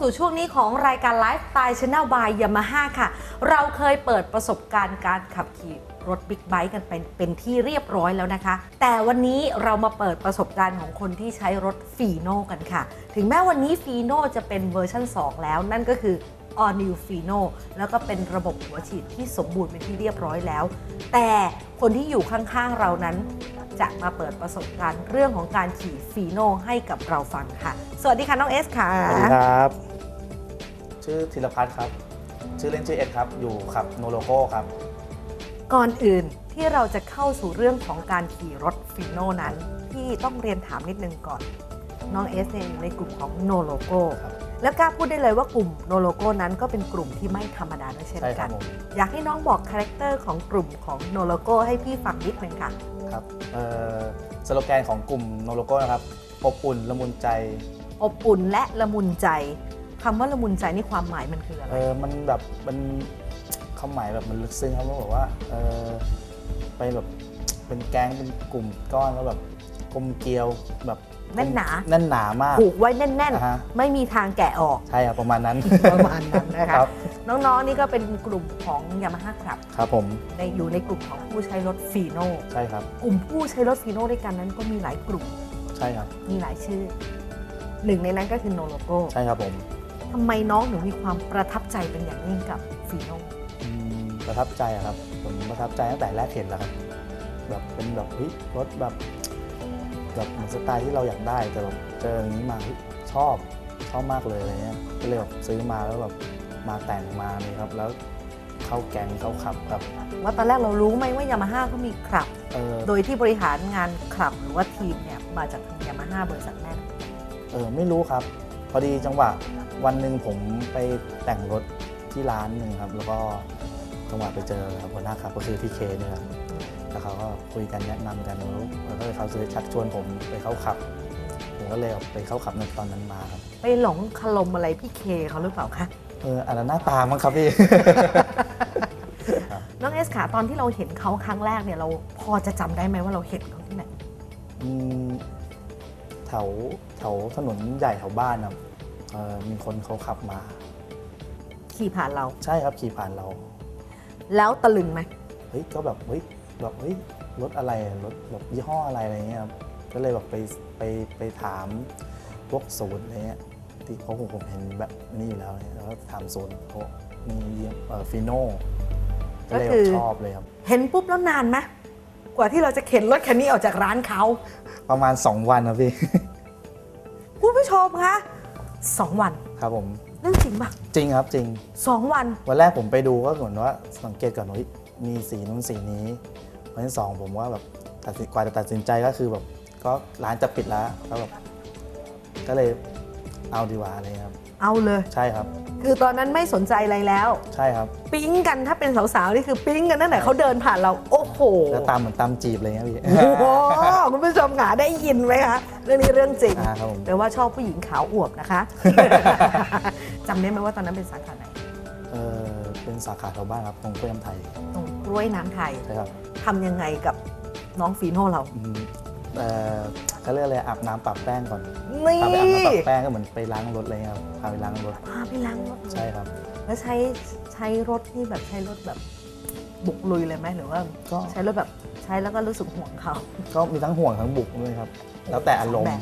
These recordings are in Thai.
สู่ช่วงนี้ของรายการไลฟ์สไตล์ช n แนลบายยามาฮ่าค่ะ เราเคยเปิดประสบการณ์การขับขี่รถบิ๊กไบค์กันไปเป็นที่เรียบร้อยแล้วนะคะ แต่วันนี้เรามาเปิดประสบการณ์ของคนที่ใช้รถฟีโน่กันค่ะ ถึงแม้วันนี้ฟีโน่จะเป็นเวอร์ชัน2 แล้ว นั่นก็คือ All New Fino แล้วก็เป็นระบบหัวฉีดที่สมบูรณ์เป็นที่เรียบร้อยแล้ว แต่คนที่อยู่ข้างๆเรานั้น จะมาเปิดประสบการณ์เรื่องของการขี่ฟีโน่ให้กับเราฟังค่ะ สวัสดีค่ะน้องเอสค่ะ สวัสดีครับ ชื่อธีรพัฒน์ครับ ชื่อเล่นชื่อเอ็ดครับ อยู่ขับโนโลโก้ครับ ก่อนอื่นที่เราจะเข้าสู่เรื่องของการขี่รถฟีโน่นั้นพี่ต้องเรียนถามนิดนึงก่อน น้องเอสเนี่ยอยู่ในกลุ่มของโนโลโก้ครับแล้วกล้าพูดได้เลยว่ากลุ่มโนโลโก้นั้นก็เป็นกลุ่มที่ไม่ธรรมดาด้วยเช่นใช่คกัรับนผมอยากให้น้องบอกคาแรคเตอร์ของกลุ่มของโนโลโก้ให้พี่ฟังนิดนึงค่ะ ครับเอ่อสโลแกนของกลุ่มโนโลโก้นะครับ อบอุ่นละมุนใจ อบอุ่นและละมุนใจ คำว่าละมุนใจนี่ความหมายมันคืออะไร เออมันแบบมันคำหมายแบบมันลึกซึ้งครับมันบอกว่าเออไปแบบเป็นแก๊งเป็นกลุ่มก้อนแล้วแบบกลมเกลียวแบบแน่นหนา แน่นหนามาก ผูกไว้แน่นนะฮะ ๆ ไม่มีทางแกะออก ใช่ครับประมาณนั้น ประมาณนั้นนะคะ ครับ น้อง ๆ นี่ก็เป็นกลุ่มของยามาฮ่าครับครับผมในอยู่ในกลุ่มของผู้ใช้รถฟีโน่ใช่ครับ กลุ่มผู้ใช้รถฟีโน่ด้วยกันนั้นก็มีหลายกลุ่ม ใช่ครับ มีหลายชื่อ หนึ่งในนั้นก็คือโนโลโก้ ใช่ครับผม ทำไมน้องถึงมีความประทับใจเป็นอย่างยิ่งกับฟีโน่อืมประทับใจอะครับ ผมประทับใจตั้งแต่แรกเห็นแล้วครับ แบบเป็นแบบเฮ้ยรถแบบแบบเหมือนสไตล์ที่เราอยากได้แต่แบบเจออย่างนี้มาเฮ้ยชอบชอบมากเลยอะไรเงี้ยก็เลยแบบซื้อมาแล้วแบบมาแต่งมาเลยครับ แล้วเข้าแก๊งเข้าขับครับว่าตอนแรกเรารู้ไหมว่ายามาฮ่าเขามีคลับ เออโดยที่บริหารงานคลับหรือว่าทีมเนี่ยมาจากทางยามาฮ่าบริษัทแม่ เออไม่รู้ครับ พอดีจังหวะ วันหนึ่งผมไปแต่งรถที่ร้านหนึ่งครับ แล้วก็จังหวะไปเจอครับหัวหน้าขับก็คือพี่เคเนี่ยครับแล้วเขาก็คุยกันแนะนำกันแล้วแล้วก็เลยเขาซื้อชักชวนผมไปเข้าขับผมก็เลยไปเข้าขับในตอนนั้นมาครับไปหลงคลมอะไรพี่เคเขาหรือเปล่าคะเอออันนั้นหน้าตามั้งครับพี่น้องเอสขาตอนที่เราเห็นเขาครั้งแรกเนี่ยเราพอจะจำได้ไหมว่าเราเห็นเขาที่ไหนอืมแถวแถวถนนใหญ่แถวบ้านครับ เออมีคนเขาขับมา ขี่ผ่านเรา ใช่ครับขี่ผ่านเรา แล้วตะลึงไหมเฮ้ยก็แบบเฮ้ยแบบเฮ้ยรถอะไรรถแบบยี่ห้ออะไรอะไรเงี้ยครับก็เลยแบบไปไปไปถามพวกศูนย์อะไรเงี้ยที่เขาผมผมเห็นแบบนี้อยู่แล้วเนี่ยแล้วก็ถามศูนย์เขามีเอ่อฟิโน่ก็เลยแบบชอบเลยครับ เห็นปุ๊บแล้วนานไหมกว่าที่เราจะเข็นรถคันนี้ออกจากร้านเขา ประมาณ 2 วันครับพี่ คุณผู้ชมคะ สองวันครับผมเรื่องจริงปะจริงครับจริงสองวัน วันแรกผมไปดูก็เหมือนว่าสังเกตก่อนว่าเฮ้ยมีสีนู้นสีนี้ วันที่สองผมว่าแบบตัดสินกว่าจะตัดสินใจก็คือแบบก็ร้านจะปิดแล้วแล้วแบบก็เลยเอาดีกว่าอะไรเงี้ยครับ เอาเลย ใช่ครับ คือตอนนั้นไม่สนใจอะไรแล้ว ใช่ครับ ปิ๊งกันถ้าเป็นสาวๆนี่คือปิ๊งกันตั้งแต่เขาเดินผ่านเราโอ้โหแล้วตามเหมือนตามจีบอะไรเงี้ยพี่ โอ้โหคุณผู้ชมค่ะได้ยินไหมคะเรื่องนี้เรื่องจริงอ่าครับผม แปลว่าชอบผู้หญิงขาวอวบนะคะ จำได้ไหมว่าตอนนั้นเป็นสาขาไหน เออเป็นสาขาแถวบ้านครับตรงกล้วยน้ำไทยตรงกล้วยน้ำไทยใช่ครับทำยังไงกับน้องฟีโน่เรา อืมเออเขาเรียกอะไรอาบน้ำปรับแป้งก่อนนี่พาไปอาบน้ำปรับแป้งก็เหมือนไปล้างรถอะไรเงี้ยครับพาไปล้างรถพาไปล้างรถใช่ครับ แล้วใช้ใช้รถที่แบบใช้รถแบบ บุกลุยเลยไหมหรือว่าก็ ใช้รถแบบใช้แล้วก็รู้สึกห่วงเขาก็มีทั้งห่วงทั้งบุกด้วยครับ แล้วแต่อารมณ์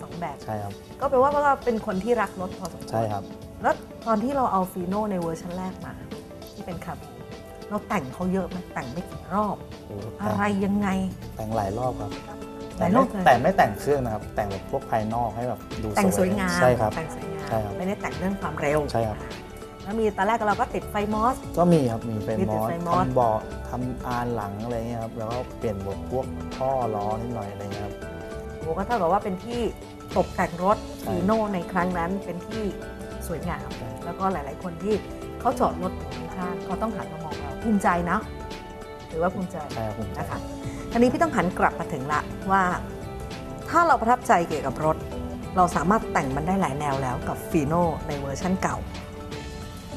สองแบบ ใช่ครับ ก็แปลว่าก็เป็นคนที่รักรถพอสมควรใช่ครับ แล้วตอนที่เราเอาฟีโน่ในเวอร์ชันแรกมา ที่เป็นคาบูเราแต่งเขาเยอะไหมแต่งไม่กี่รอบ โอ้โหอะแต่งไรยังไง แต่งหลายรอบครับ หลายรอบเลย แต่ไม่แต่งเครื่องนะครับ แต่งแบบพวกภายนอกให้แบบดูแต่งสวยงามใช่ครับ แต่งสวยงามใช่ครับไม่ได้แต่งเรื่องความเร็วใช่ครับ แล้วมีตอนแรกเราก็ติดไฟมอส ก็มีครับ มีเป็นมีมแต่อสไฟมอส ทำเบาะทำอานหลังอะไรเงี้ยครับ แล้วก็เปลี่ยนบทพวกท่อล้อนิดหน่อยอะไรเงี้ยครับ โอ้ก็เท่ากับว่าเป็นที่ตกแต่งรถใช่ฟีโน่ในครั้งนั้นเป็นที่สวยงาม ใช่ แล้วก็หลาย ๆ คนที่เขาจอดรถอยู่ข้างๆเขาต้องหันมามองเราภูมิใจนะถือว่าภูมิใจ ใช่ครับผมนะคะทีนี้พี่ต้องหันกลับมาถึงละว่า ถ้าเราประทับใจเกี่ยวกับรถ เราสามารถแต่งมันได้หลายแนวแล้วกับฟีโน่ในเวอร์ชั่นเก่า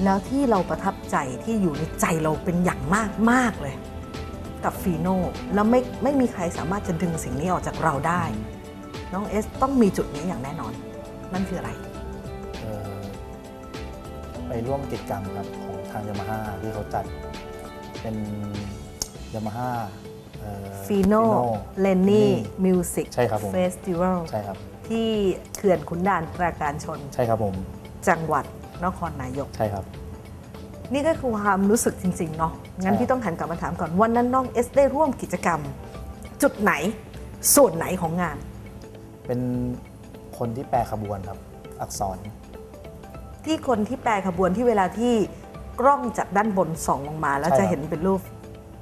แล้วที่เราประทับใจที่อยู่ในใจเราเป็นอย่างมากมากๆเลย กับฟีโน่แล้วไม่ไม่มีใครสามารถจะดึงสิ่งนี้ออกจากเราได้ น้องเอสต้องมีจุดนี้อย่างแน่นอน นั่นคืออะไรเอ่อไปร่วมกิจกรรมครับของทางยามาฮ่าที่เขาจัด เป็นยามาฮ่าฟีโนเลนนี่มิวสิกใช่ครับผมเฟสติวัลใช่ครับที่เขื่อนขุนด่านปราการชน ใช่ครับผม จังหวัด นครนายก ใช่ครับ นี่ก็คือความรู้สึกจริง ๆ เนาะงั้นใช่พี่ต้องหันกลับมาถามก่อนวันนั้นน้องเอสได้ร่วมกิจกรรม จุดไหนส่วนไหนของงาน เป็นคนที่แปลขบวนครับ อักษร ที่คนที่แปลขบวนที่เวลาที่กล้องจากด้านบนส่องลงมา แล้วใช่จะครับ เห็นเป็นรูป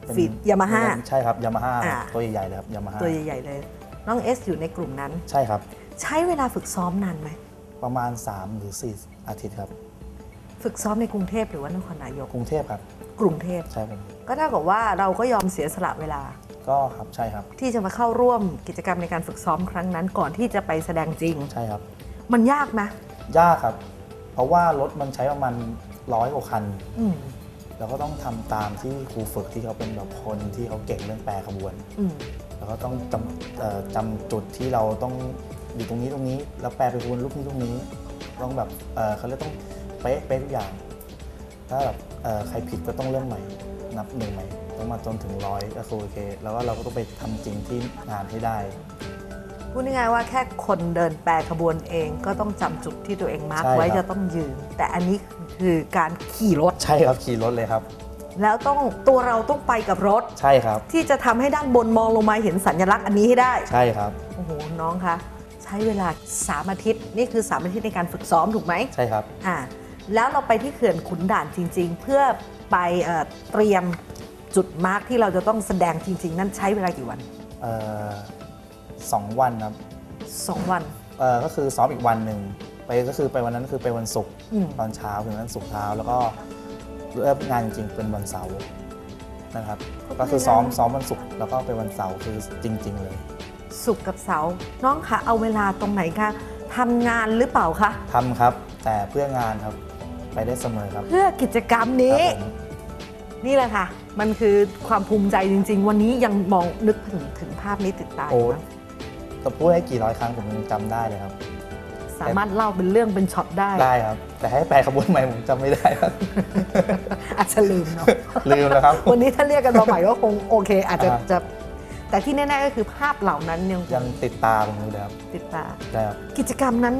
เป็นฟีดยามาฮ่า ใช่ครับยามาฮ่าอ่า ตัวใหญ่ๆเลยครับยามาฮ่าตัวใหญ่ ๆ เลย น้องเอสอยู่ในกลุ่มนั้น ใช่ครับ ใช้เวลาฝึกซ้อมนานไหมประมาณ 3 หรือ 4 อาทิตย์ครับ ฝึกซ้อมในกรุงเทพหรือว่านครนายกกรุงเทพครับ กรุงเทพ ใช่ผมก็เท่ากับว่าเราก็ยอมเสียสละเวลา ก็ครับใช่ครับ ที่จะมาเข้าร่วมกิจกรรมในการฝึกซ้อมครั้งนั้นก่อนที่จะไปแสดงจริง ใช่ครับ มันยากไหมยากครับ เพราะว่ารถมันใช้ประมาณร้อยกว่าคัน อืมเราก็ต้องทำตามที่ครูฝึกที่เขาเป็นแบบคนที่เขาเก่งเรื่องแปลขบวน อืมแล้วก็ต้องจำเอ่อจำจุดที่เราต้องอยู่ตรงนี้ตรงนี้ แล้วแปลไปขบวนรูปนี้ตรงนี้ ต้องแบบเอ่อเขาเรียกต้อง เป๊ะเป๊ะทุกอย่าง ถ้าแบบเอ่อใครผิดก็ต้องเริ่มใหม่นับหนึ่งใหม่ต้องมาจนถึงร้อยก็คือโอเค แล้วก็เราก็ต้องไปทำจริงที่งานให้ได้พูดง่ายๆว่าแค่คนเดินแปรขบวนเองก็ต้องจำจุดที่ตัวเองมาร์กใช่ครับไว้จะต้องยืน แต่อันนี้คือการขี่รถใช่ครับขี่รถเลยครับ แล้วต้องตัวเราต้องไปกับรถใช่ครับ ที่จะทำให้ด้านบนมองลงมาเห็นสัญลักษณ์อันนี้ให้ได้ใช่ครับโอ้โหน้องคะใช้เวลา3อาทิตย์นี่คือ3อาทิตย์ในการฝึกซ้อมถูกไหมใช่ครับอ่า แล้วเราไปที่เขื่อนขุนด่านจริง ๆ เพื่อไปเอ่อเตรียมจุดมาร์กที่เราจะต้องแสดงจริง ๆ นั่นใช้เวลากี่วัน เอ่อสองวันครับ2 วัน เอ่อก็คือซ้อมอีกวันหนึ่งไปก็คือไปวันนั้นคือไปวันศุกร์อืม ตอนเช้าถึงนั้นศุกร์เช้าแล้วก็เริ่มงานจริงๆเป็นวันเสาร์นะครับก็คือซ้อมซ้อมวันศุกร์แล้วก็ไปวันเสาร์คือจริง ๆ เลยศุกร์กับเสาร์น้องคะเอาเวลาตรงไหนคะทำงานหรือเปล่าคะ ทำครับ แต่เพื่องานครับ ไปได้เสมอครับ เพื่อกิจกรรมนี้ ครับผม นี่แหละค่ะ มันคือความภูมิใจจริง ๆ วันนี้ยังมองนึกถึงถึงภาพนี้ติดตาอโอ้ยู่นะจะพูดให้กี่ร้อยครั้งผมยังจำได้เลยครับ สามารถเล่าเป็นเรื่องเป็นช็อตได้ได้ครับ แต่ให้แปลขบวนใหม่ผมจำไม่ได้ครับ อาจจะลืมเนาะ ลืมแล้วครับ วันนี้ถ้าเรียกกันมาใหม่ก็คงโอเค อาจจะอ่า จะแต่ที่แน่ๆก็คือภาพเหล่านั้นยังยังติดตาผมอยู่เลยครับติดตาใช่ครับ กิจกรรมนั้น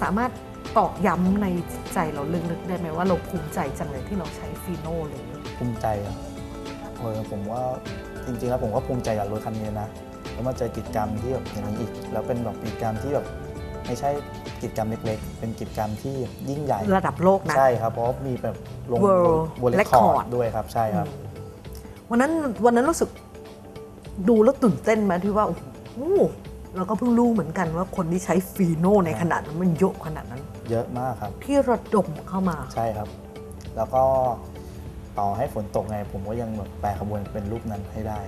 สามารถ ตอกย้ำในจิตใจเราลึกๆได้ไหมว่าเราภูมิใจจังเลยที่เราใช้ฟีโน่เลยภูมิใจครับเออผมว่าจริงๆแล้วผมก็ภูมิใจกับรถคันนี้นะแล้วมาเจอกิจกรรมที่แบบอย่างนี้อีก แล้วเป็นแบบกิจกรรมที่แบบไม่ใช่กิจกรรมเล็กๆ เป็นกิจกรรมที่ยิ่งใหญ่ระดับโลกนะ ใช่ครับ เพราะว่ามีแบบลง World บนเรคคอ Record ร์ดด้วยครับ ใช่ครับ วันนั้นวันนั้นรู้สึกดูแล้วตื่นเต้นไหมที่ว่าโอ้โห เราก็เพิ่งรู้เหมือนกันว่าคนที่ใช้ฟีโน่ในขนาดนั้นมันเยอะขนาดนั้น เยอะมากครับ ที่ระดมเข้ามา ใช่ครับ แล้วก็ต่อให้ฝนตกไง ผมก็ยังแบบแปลขบวนเป็นรูปนั้นให้ได้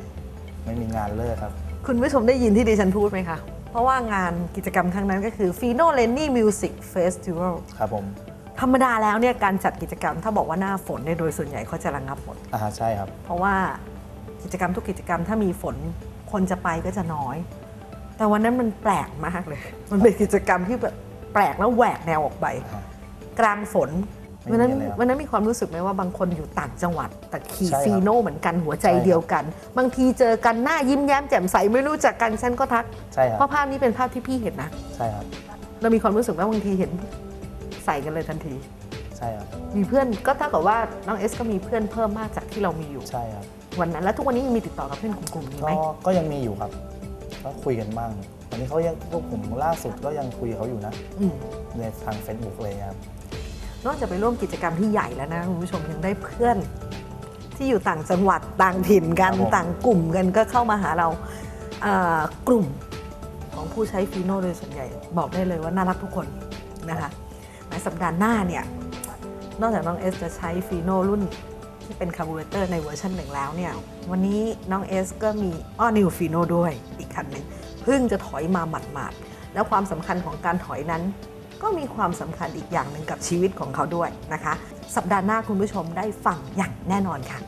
ไม่มีงานเลิกครับ คุณผู้ชมได้ยินที่ดิฉันพูดไหมคะ เพราะว่างานกิจกรรมครั้งนั้นก็คือ Fino l e n n y Music Festival ครับผม ธรรมดาแล้วเนี่ยการจัดกิจกรรม ถ้าบอกว่าหน้าฝนเนี่ยโดยส่วนใหญ่เขาจะระงับหมดอ่าใช่ครับ เพราะว่ากิจกรรมทุกกิจกรรมถ้ามีฝนคนจะไปก็จะน้อย แต่วันนั้นมันแปลกมากเลย มันเป็นกิจกรรมที่แบบแปลกแล้วแหวกแนวออกไปอ่ากลางฝนไม่วันนั้นมีอะไรครับวันนั้นมีความรู้สึกไหมว่าบางคนอยู่ต่างจังหวัด แต่ขี่ใช่ครับฟีโน่เหมือนกันหัวใจใช่ครับ เดียวกัน บางทีเจอกันหน้ายิ้มแย้มแจ่มใสไม่รู้จักกันฉันก็ทัก ใช่ครัเพบราะภาพนี้เป็นภาพที่พี่เห็นนะ ใช่ครับเรามีความรู้สึกว่าบางทีเห็นใส่กันเลยทันที ใช่ครับมีเพื่อนก็เท่ากับว่าน้องเอสก็มีเพื่อนเพิ่มมากจากที่เรามีอยู่ ใช่ครับวันนั้น แล้วทุกวันนี้ยังมีติดต่อกับเพื่อนกลุ่มๆนี้ไหมก็ก็ยังมีอยู่ครับ ก็คุยกันบ้างตอนนี้เขายังพวกผมล่าสุดก็ยังคุยกับเขาอยู่นะอืม ในทาง Facebook เลยครับ นอกจากไปร่วมกิจกรรมที่ใหญ่แล้วนะคุณผู้ชมยังได้เพื่อน ที่อยู่ต่างจังหวัดต่างถิ่นกันครับผม ต่างกลุ่มกันก็เข้ามาหาเราอ่ากลุ่มของผู้ใช้ฟีโน่โดยส่วนใหญ่ บอกได้เลยว่าน่ารักทุกคนนะคะในสัปดาห์หน้าเนี่ยนอกจากน้องเอสจะใช้ฟีโน่รุ่น ที่เป็นคาร์บูเรเตอร์ในเวอร์ชันหนึ่งแล้วเนี่ย วันนี้น้องเอสก็มีอ้อนิวฟีโน่ด้วยอีกคันหนึ่งเพิ่งจะถอยมาหมาดๆ แล้วความสำคัญของการถอยนั้น ก็มีความสำคัญอีกอย่างหนึ่งกับชีวิตของเขาด้วยนะคะ สัปดาห์หน้าคุณผู้ชมได้ฟังอย่างแน่นอนค่ะ